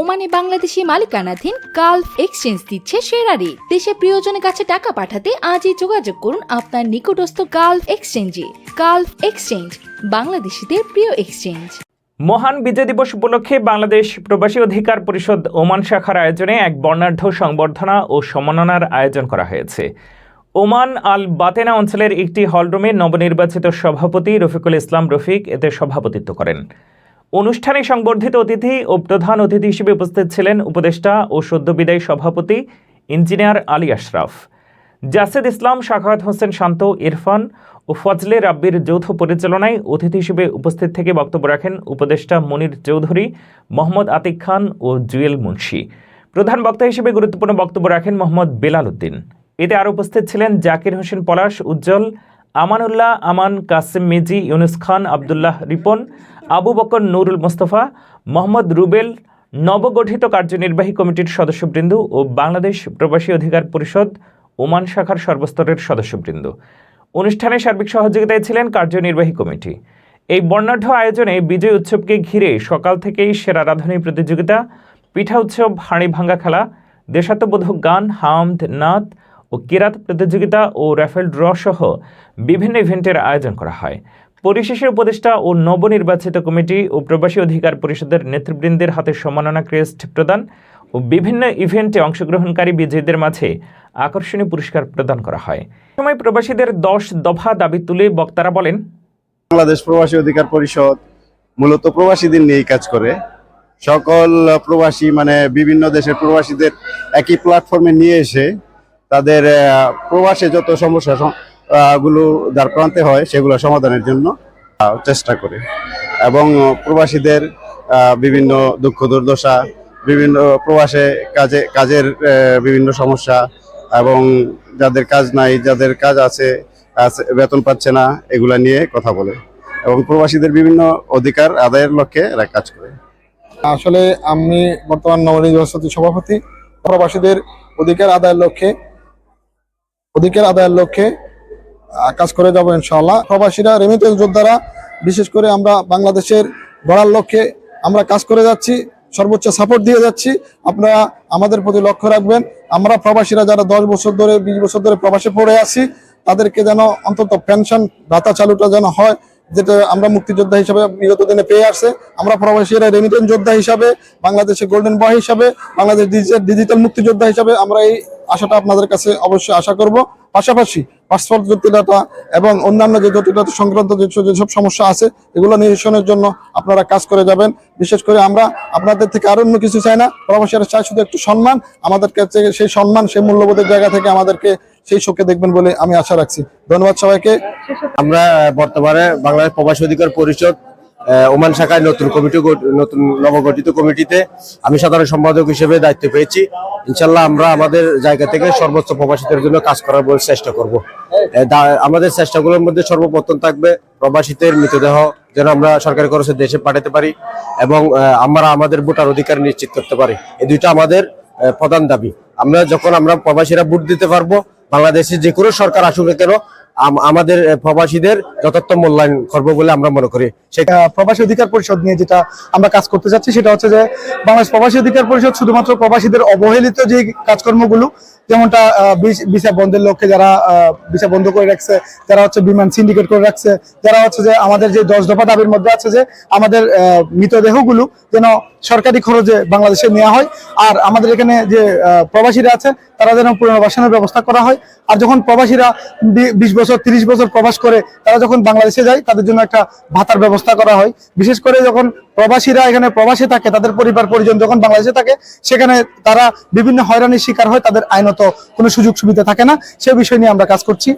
ওমানে বাংলাদেশি মালিকানাধীন Gulf exchange দিচ্ছে সেরা রেট দেশে প্রিয়জনের কাছে টাকা পাঠাতে আজই যোগাযোগ করুন আপনার নিকটস্থ গালফ এক্সচেঞ্জে। গালফ এক্সচেঞ্জ, বাংলাদেশিদের প্রিয় এক্সচেঞ্জ। মহান বিজয় দিবস উপলক্ষে বাংলাদেশ প্রবাসী অধিকার পরিষদ ওমান শাখার আয়োজনে এক বর্ণাঢ্য সংবর্ধনা ও সম্মাননার আয়োজন করা হয়েছে। ওমান আল বাতেনা অঞ্চলের একটি হলরুমে নবনির্বাচিত সভাপতি রফিকুল ইসলাম রফিক এতে সভাপতিত্ব করেন। অনুষ্ঠানে সংবর্ধিত অতিথি ও প্রধান অতিথি হিসেবে উপস্থিত ছিলেন উপদেষ্টা ও সদ্য বিদায়ী সভাপতি ইঞ্জিনিয়ার আলী আশরাফ। জাসেদ ইসলাম শাখাত হোসেন শান্ত, ইরফান ও ফজলে রাব্বির যৌথ পরিচালনায় অতিথি হিসেবে উপস্থিত থেকে বক্তব্য রাখেন উপদেষ্টা মনির চৌধুরী, মোহাম্মদ আতিক খান ও জুয়েল মুন্সি। প্রধান বক্তা হিসেবে গুরুত্বপূর্ণ বক্তব্য রাখেন মোহাম্মদ বেলাল উদ্দিন। এতে আরও উপস্থিত ছিলেন জাকির হোসেন পলাশ, উজ্জ্বল, আমানুল্লাহ, আমান, কাসিম মিজি ইউনুস খান, আবদুল্লাহ রিপন আবু বকর নুরুল মোস্তফা, মোহাম্মদ রুবেল নবগঠিত কার্যনির্বাহী কমিটির সদস্যবৃন্দ ও বাংলাদেশ প্রবাসী অধিকার পরিষদ, ওমান শাখার সর্বস্তরের সদস্যবৃন্দ। অনুষ্ঠানে সার্বিক সহযোগিতায় ছিলেন কার্যনির্বাহী কমিটি। এই বর্ণাঢ্য আয়োজনে বিজয় উৎসবকে ঘিরে সকাল থেকেই সেরা রাধনী প্রতিযোগিতা, পিঠা উৎসব, হাঁড়ি ভাঙ্গা খেলা, দেশাত্মবোধক গান, হামদ নাথ ও কিরাত প্রতিযোগিতা ও র্যাফেল ড্র সহ বিভিন্ন ইভেন্টের আয়োজন করা হয়। পরিশেষে উপদেষ্টা ও নবনির্বাচিত কমিটি ও প্রবাসী অধিকার পরিষদের নেতৃবৃন্দের হাতে সম্মাননা ক্রেস্ট প্রদান ও বিভিন্ন ইভেন্টে অংশগ্রহণকারী বিজয়ীদের মাঝে আকর্ষণীয় পুরস্কার প্রদান করা হয়। সময় প্রবাসীদের দশ দফা দাবি তুলে বক্তারা বলেন, বাংলাদেশ প্রবাসী অধিকার পরিষদ মূলত প্রবাসীদের নিয়েই কাজ করে। সকল প্রবাসী মানে বিভিন্ন দেশের প্রবাসীদের একই প্ল্যাটফর্মে নিয়ে এসে তাদের প্রবাসে যত সমস্যা গুলো যার প্রান্তে হয়, সেগুলো সমাধানের জন্য চেষ্টা করে। এবং প্রবাসীদের বিভিন্ন দুঃখ দুর্দশা, বিভিন্ন প্রবাসে কাজে, কাজের বিভিন্ন সমস্যা এবং যাদের কাজ নাই, যাদের কাজ আছে বেতন পাচ্ছে না, এগুলা নিয়ে কথা বলে। এবং প্রবাসীদের বিভিন্ন অধিকার আদায়ের লক্ষ্যে এরা কাজ করে। আসলে আমি বর্তমান নবনির্বাচিত সভাপতি। প্রবাসীদের অধিকার আদায়ের লক্ষ্যে, অধিকার আদায়ের লক্ষ্যে কাজ করে যাব ইনশাআল্লাহ। প্রবাসীরা, রেমিটেন্স যোদ্ধারা, বিশেষ করে আমরা বাংলাদেশের গড়ার লক্ষ্যে আমরা কাজ করে যাচ্ছি, সর্বোচ্চ সাপোর্ট দিয়ে যাচ্ছি। আপনারা আমাদের প্রতি লক্ষ্য রাখবেন। আমরা প্রবাসীরা যারা দশ বছর ধরে, বিশ বছর ধরে প্রবাসে পড়ে আছি, তাদেরকে যেন অন্তত পেনশন ভাতা চালুটা যেন হয় যেটা আমরা মুক্তিযোদ্ধা হিসাবে বিগত দিনে পেয়ে আসছে। আমরা প্রবাসীরা রেমিটেন্স যোদ্ধা হিসাবে বাংলাদেশের গোল্ডেন বয় হিসাবে, বাংলাদেশ ডিজিটাল মুক্তিযোদ্ধা হিসাবে আমরা এই আশাটা আপনাদের কাছে অবশ্যই আশা করব। পাশাপাশি পাসপোর্ট জটিলতা এবং অন্যান্য যে জটিলতা সংক্রান্ত যেসব সমস্যা আছে, এগুলো নিরসনের জন্য আপনারা কাজ করে যাবেন। বিশেষ করে আমরা আপনাদের থেকে আর অন্য কিছু চাই না। প্রবাসীরা চাই শুধু একটু সম্মান। আমাদের কাছে সেই সম্মান, সেই মূল্যবোধের জায়গা থেকে আমাদেরকে সেই শোকে দেখবেন বলে আমি আশা রাখছি। ধন্যবাদ সবাইকে। আমরা বর্তমানে বাংলাদেশ প্রবাসী অধিকার পরিষদ ওমান শাখায় নতুন কমিটি নতুন নবগঠিত কমিটিতে আমি সাধারণ সম্পাদক হিসেবে দায়িত্ব পেয়েছি। ইনশাল্লাহ আমরা আমাদের জায়গা থেকে সর্বোচ্চ প্রবাসীদের জন্য কাজ করার বলে চেষ্টা করব। আমাদের চেষ্টাগুলোর মধ্যে সর্বপ্রথম থাকবে প্রবাসীদের মৃতদেহ যেন আমরা সরকারি খরচে দেশে পাঠাতে পারি এবং আমরা আমাদের ভোটার অধিকার নিশ্চিত করতে পারি। এই দুইটা আমাদের প্রধান দাবি। আমরা যখন আমরা প্রবাসীরা ভোট দিতে পারব বাংলাদেশে যে কোনো সরকার আসুক না কেন আমাদের প্রবাসীদের যথার্থ মূল্যায়ন করব বলে আমরা মনে করি। সেটা প্রবাসী অধিকার পরিষদ নিয়ে যেটা আমরা কাজ করতে যাচ্ছি, সেটা হচ্ছে যে বাংলাদেশ প্রবাসী অধিকার পরিষদ শুধুমাত্র প্রবাসীদের অবহেলিত যে কাজকর্মগুলো, যেমনটা ভিসা বন্ধের লক্ষ্যে যারা ভিসা বন্ধ করে রাখছে, যারা হচ্ছে বিমান সিন্ডিকেট করে রাখছে, যারা হচ্ছে যে আমাদের যে দশ দফা দাবির মধ্যে আছে যে আমাদের মৃতদেহগুলো যেন সরকারি খরচে বাংলাদেশে নেওয়া হয়, আর আমাদের এখানে যে প্রবাসীরা আছে, তারা যেন পুনর্বাসনের ব্যবস্থা করা হয়, আর যখন প্রবাসীরা বিশ তিরিশ বছর প্রবাস করে, তারা যখন বাংলাদেশে যায়, তাদের জন্য একটা ভাতার ব্যবস্থা করা হয়। বিশেষ করে যখন প্রবাসীরা এখানে প্রবাসে থাকে, তাদের পরিবার, পরিজন যখন বাংলাদেশে থাকে, সেখানে তারা বিভিন্ন হয়রানির শিকার হয়, তাদের আইনত কোনো সুযোগ সুবিধা থাকে না। সে বিষয় নিয়ে আমরা কাজ করছি।